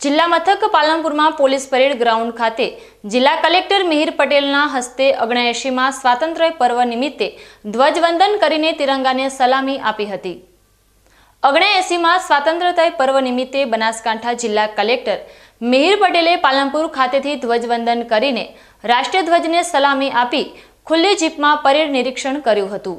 જિલ્લા મથક પાલનપુરમાં police parade ground ખાતે જિલ્લા કલેક્ટર મિહિર પટેલના હસ્તે ઓગણએંશીમાં સ્વાતંત્ર્ય પર્વ નિમિત્તે ધ્વજવંદન કરીને તિરંગાને સલામી આપી હતી. ઓગણએંસીમાં સ્વાતંત્ર્યતા પર્વ નિમિત્તે બનાસકાંઠા જિલ્લા કલેક્ટર મિહિર પટેલે પાલનપુર ખાતેથી ધ્વજવંદન કરીને રાષ્ટ્રધ્વજને સલામી આપી ખુલ્લી જીપમાં પરેડ નિરીક્ષણ કર્યું હતું.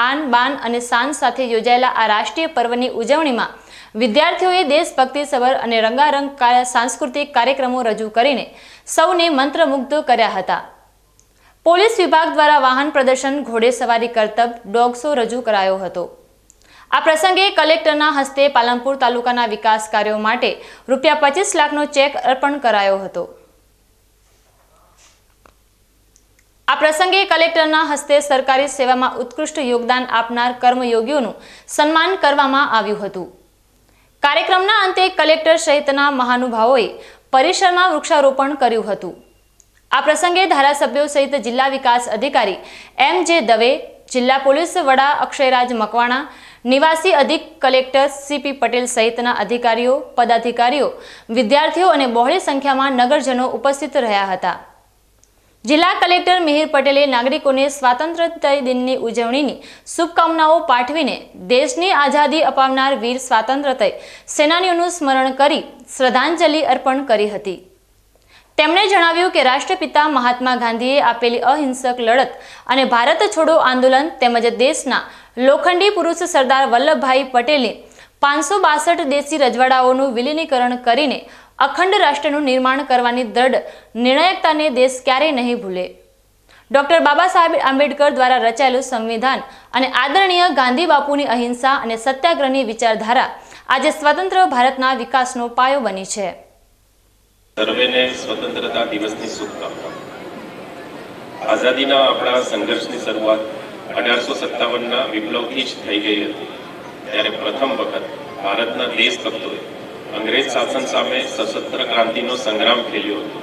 આન બાન અને શાન સાથે યોજાયેલા આ રાષ્ટ્રીય પર્વની ઉજવણીમાં વિદ્યાર્થીઓએ દેશભક્તિસભર અને રંગારંગ સાંસ્કૃતિક કાર્યક્રમો રજૂ કરીને સૌને મંત્રમુગ્ધ કર્યા હતા. પોલીસ વિભાગ દ્વારા વાહન પ્રદર્શન, ઘોડેસવારી કરતબ, ડોગ શો રજૂ કરાયો હતો. આ પ્રસંગે કલેક્ટરના હસ્તે પાલનપુર તાલુકાના વિકાસ કાર્યો માટે રૂપિયા પચીસ લાખનો ચેક અર્પણ કરાયો હતો. આ પ્રસંગે કલેક્ટરના હસ્તે સરકારી સેવામાં ઉત્કૃષ્ટ યોગદાન આપનાર કર્મયોગીઓનું સન્માન કરવામાં આવ્યું હતું. કાર્યક્રમના અંતે કલેક્ટર સહિતના મહાનુભાવોએ પરિસરમાં વૃક્ષારોપણ કર્યું હતું. આ પ્રસંગે ધારાસભ્યો સહિત જિલ્લા વિકાસ અધિકારી એમ જે દવે, જિલ્લા પોલીસ વડા અક્ષયરાજ મકવાણા, નિવાસી અધિક કલેક્ટર સીપી પટેલ સહિતના અધિકારીઓ, પદાધિકારીઓ, વિદ્યાર્થીઓ અને બહોળી સંખ્યામાં નગરજનો ઉપસ્થિત રહ્યા હતા. જિલ્લા કલેક્ટર મિહિર પટેલે નાગરિકોને સ્વાતંત્ર્ય દિનની ઉજવણીની શુભકામનાઓ પાઠવીને દેશની આઝાદી અપાવનાર વીર સ્વાતંત્ર્ય સેનાનીઓનું સ્મરણ કરી શ્રદ્ધાંજલિ અર્પણ કરી હતી. તેમણે જણાવ્યું કે રાષ્ટ્રપિતા મહાત્મા ગાંધીએ આપેલી અહિંસક લડત અને ભારત છોડો આંદોલન તેમજ દેશના લોખંડી પુરુષ સરદાર વલ્લભભાઈ પટેલે પાંચસો બાસઠ દેશી રજવાડાઓનું વિલીનીકરણ કરીને અખંડ રાષ્ટ્રનું નિર્માણ કરવાની દ્રઢ નિર્ણાયકતાને દેશ ક્યારેય નહીં ભૂલે. ડોક્ટર બાબા સાહેબ આંબેડકર દ્વારા રચાયેલું સંવિધાન અને આદરણીય ગાંધી બાપુની અહિંસા અને સત્યાગ્રહની વિચારધારા આજે સ્વતંત્ર ભારતના વિકાસનો પાયો બની છે. સર્વેને સ્વતંત્રતા દિવસની શુભકામના. આઝાદીના આપણા સંઘર્ષની શરૂઆત અઢારસો સત્તાવનના વિપ્લવથી જ થઈ ગઈ હતી. ત્યારે પ્રથમ વખત ભારતના દેશભક્તોએ અંગ્રેજ શાસન સામે સશસ્ત્ર ક્રાંતિનો સંગ્રામ ખેલ્યો હતો.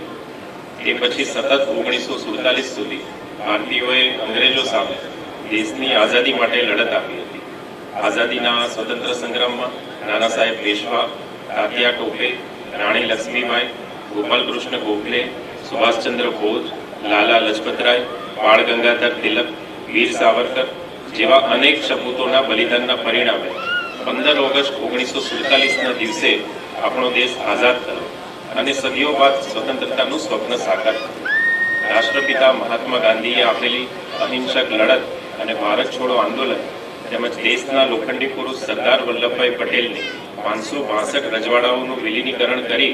તે પછી સતત ઓગણીસો સુડતાલીસ સુધી ભારતીયોએ અંગ્રેજો સામે દેશની આઝાદી માટે લડત આપી હતી. આઝાદીના સ્વતંત્ર સંગ્રામમાં નાના સાહેબ પેશવા, તાત્યા ટોપે રાણી લક્ષ્મીબાઈ, ગોપાલકૃષ્ણ ગોખલે, સુભાષચંદ્ર બોઝ, લાલા લજપતરાય, બાળ ગંગાધર તિલક, વીર સાવરકર જેવા અનેક સપૂતોના બલિદાનના પરિણામે પંદર ઓગસ્ટ ઓગણીસો સુડતાલીસના દિવસે આપણો દેશ આઝાદ થયો અને સદીઓ બાદ સ્વતંત્રતાનું સ્વપ્ન સાકાર થયું રાષ્ટ્રપિતા મહાત્મા ગાંધીએ આપેલી અહિંસક લડત અને ભારત છોડો આંદોલન તેમજ દેશના લોખંડી પુરુષ સરદાર વલ્લભભાઈ પટેલની પાંચસો બાસઠ રજવાડાઓનું વિલીનીકરણ કરી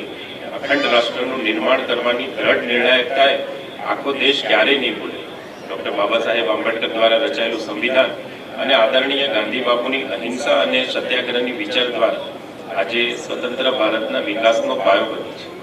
અખંડ રાષ્ટ્રનું નિર્માણ કરવાની દ્રઢ નિર્ણાયકતાએ આખો દેશ ક્યારેય નહીં ભૂલે. ડોક્ટર બાબા સાહેબ આંબેડકર દ્વારા રચાયેલું સંવિધાન અને આદરણીય ગાંધી બાપુની અહિંસા અને સત્યાગ્રહની વિચાર દ્વારા આજે સ્વતંત્ર ભારતના વિકાસનો પાયો બની છે.